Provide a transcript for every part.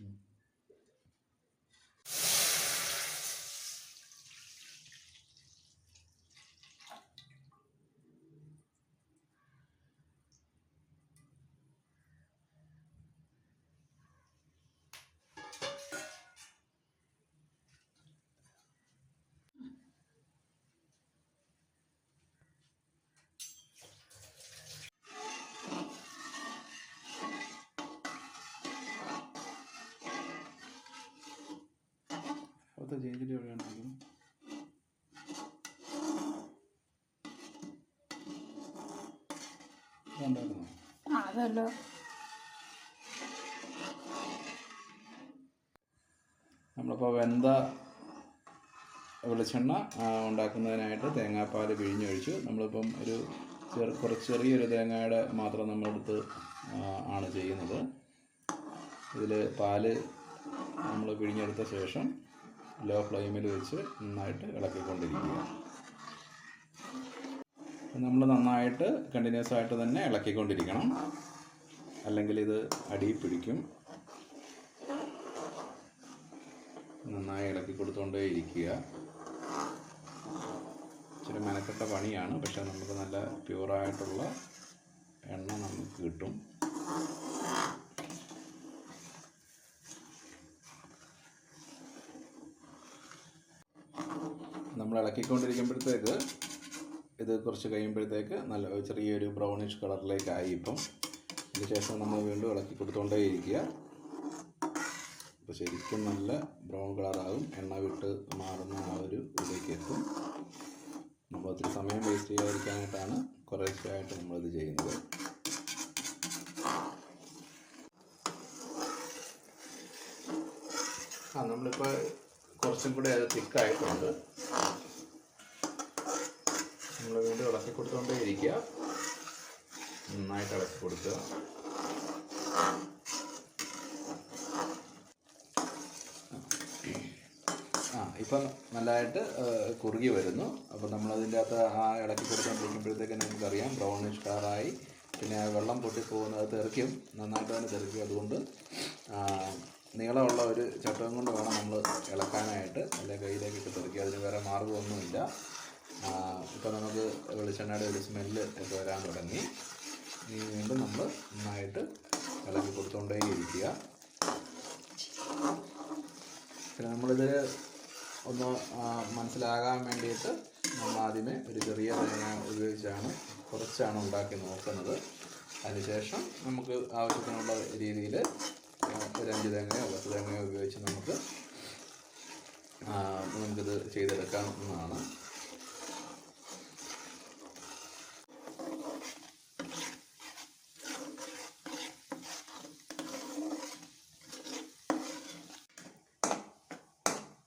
Mm. ചേഞ്ചിന്റെ എവിടെയാണ് ഇരിക്കുന്നത്? ഇതുണ്ടായിരുന്നോ? ആ അതല്ലോ നമ്മളിപ്പോൾ വെന്ത വെളിച്ചെണ്ണ ഉണ്ടാക്കുന്നതിനായിട്ട് തേങ്ങാപ്പാൽ പിഴിഞ്ഞൊഴിച്ചു നമ്മളിപ്പം ഒരു ചെറു കുറച്ച് ചെറിയൊരു തേങ്ങയുടെ മാത്രം നമ്മളെടുത്ത് ആണ് ചെയ്യുന്നത് ഇതിൽ പാൽ നമ്മൾ പിഴിഞ്ഞെടുത്ത ശേഷം ലോ ഫ്ലെയിമിൽ വെച്ച് നന്നായിട്ട് ഇളക്കിക്കൊണ്ടിരിക്കുക. നമ്മൾ നന്നായിട്ട് കണ്ടിന്യൂസ് ആയിട്ട് തന്നെ ഇളക്കിക്കൊണ്ടിരിക്കണം. അല്ലെങ്കിൽ ഇത് അടി പിടിക്കും. നന്നായി ഇളക്കി കൊടുത്തുകൊണ്ടേ ഇരിക്കുക ഇച്ചിരി മെനക്കെട്ട പണിയാണ്. പക്ഷെ നമുക്ക് നല്ല പ്യൂറായിട്ടുള്ള എണ്ണ നമുക്ക് കിട്ടും. നമ്മൾ ഇളക്കിക്കൊണ്ടിരിക്കുമ്പോഴത്തേക്ക് ഇത് കുറച്ച് കഴിയുമ്പോഴത്തേക്ക് നല്ല ചെറിയൊരു ബ്രൗണിഷ് കളറിലേക്കായി ഇപ്പം. അതിന് ശേഷം നമ്മൾ വീണ്ടും ഇളക്കി കൊടുത്തുകൊണ്ടേ ഇരിക്കുക അപ്പോൾ ശരിക്കും നല്ല ബ്രൗൺ കളറാകും എണ്ണ വിട്ട് മാറുന്ന ആ ഒരു ഇതിലേക്ക് എത്തും. നമ്മൾ ഒത്തിരി സമയം വേസ്റ്റ് ചെയ്യാതിരിക്കാനായിട്ടാണ് നമ്മൾ നമ്മളിത് ചെയ്യുന്നത്. ആ നമ്മളിപ്പോൾ കുറച്ചും കൂടി അത് തിക്കായിട്ടുണ്ട്. നമ്മൾ വീണ്ടും ഇളക്കി കൊടുത്തോണ്ടേ ഇരിക്കുക നന്നായിട്ട് ഇളക്കി കൊടുക്കുക. ആ ഇപ്പം നല്ലതായിട്ട് കുറുകി വരുന്നു. അപ്പോൾ നമ്മളതിന്റെ അകത്ത് ആ ഇളക്കി കൊടുത്തുകൊണ്ടിരിക്കുമ്പോഴത്തേക്ക് നമുക്കറിയാം ബ്രൗണിഷ് കളറായി പിന്നെ വെള്ളം പൊട്ടിപ്പോകുന്നത് തെറിക്കും. നന്നായിട്ട് തന്നെ തെറിക്കും. അതുകൊണ്ട് നീളമുള്ള ഒരു ചട്ടം കൊണ്ട് വേണം നമ്മൾ ഇളക്കാനായിട്ട് അല്ലെ കയ്യിലേക്ക് ഇട്ട് തെറിക്കുക അതിന് വേറെ മാർഗമൊന്നുമില്ല ഇപ്പോൾ നമുക്ക് വെളിച്ചെണ്ണയുടെ ഒരു സ്മെല്ല് ഒക്കെ വരാൻ തുടങ്ങി. ഇനി വീണ്ടും നമ്മൾ നന്നായിട്ട് ഇളക്കി കൊടുത്തുകൊണ്ടേ ഇരിക്കുക പിന്നെ നമ്മളിത് ഒന്ന് മനസ്സിലാകാൻ വേണ്ടിയിട്ട് നമ്മൾ ആദ്യമേ ഒരു ചെറിയ തേങ്ങ ഉപയോഗിച്ചാണ് കുറച്ചാണ് ഉണ്ടാക്കി നോക്കുന്നത്. അതിനുശേഷം നമുക്ക് ആവശ്യത്തിനുള്ള രീതിയിൽ ഒരു അഞ്ച് തേങ്ങയോ പത്ത് തേങ്ങയോ ഉപയോഗിച്ച് നമുക്ക് ആ, നമുക്കിത് ചെയ്തെടുക്കാവുന്നതാണ്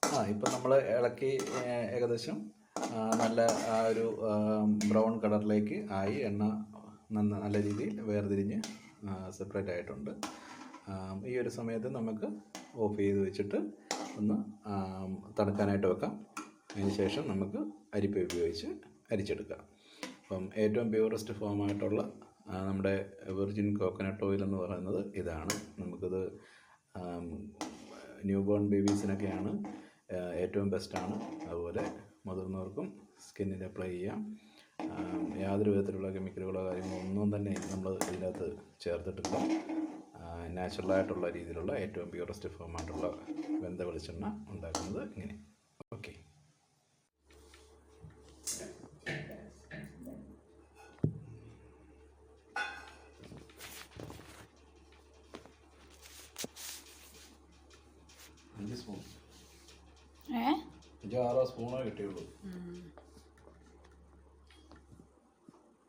ആ ഇപ്പം നമ്മൾ ഇളക്കി ഏകദേശം നല്ല ആ ഒരു ബ്രൗൺ കളറിലേക്ക് ആയി എണ്ണ നന്ന നല്ല രീതിയിൽ വേർതിരിഞ്ഞ് സെപ്പറേറ്റ് ആയിട്ടുണ്ട്. ഈ ഒരു സമയത്ത് നമുക്ക് ഓഫ് ചെയ്ത് വെച്ചിട്ട് ഒന്ന് തണുക്കാനായിട്ട് വെക്കാം. അതിന് ശേഷം നമുക്ക് അരിപ്പ ഉപയോഗിച്ച് അരിച്ചെടുക്കാം. അപ്പം ഏറ്റവും പ്യൂറസ്റ്റ് ഫോമായിട്ടുള്ള നമ്മുടെ വെർജിൻ കോക്കനട്ട് ഓയിൽ എന്ന് പറയുന്നത് ഇതാണ്. നമുക്കിത് ന്യൂ ബോൺ ബേബീസിനൊക്കെയാണ് ഏറ്റവും ബെസ്റ്റാണ് അതുപോലെ മുതിർന്നവർക്കും സ്കിന്നിൽ അപ്ലൈ ചെയ്യാം. യാതൊരു വിധത്തിലുള്ള കെമിക്കലുകളോ കാര്യങ്ങളോ ഒന്നും തന്നെ നമ്മൾ ഇതിനകത്ത് ചേർത്തിട്ടില്ല. നാച്ചുറലായിട്ടുള്ള രീതിയിലുള്ള ഏറ്റവും പ്യൂറസ്റ്റ് ഫോമായിട്ടുള്ള വെന്ത വെളിച്ചെണ്ണ ഉണ്ടാക്കുന്നത് ഇങ്ങനെ. ഓക്കെ അഞ്ച് സ്പൂൺ അഞ്ചോ ആറോ സ്പൂണോ കിട്ടിയുള്ളൂ.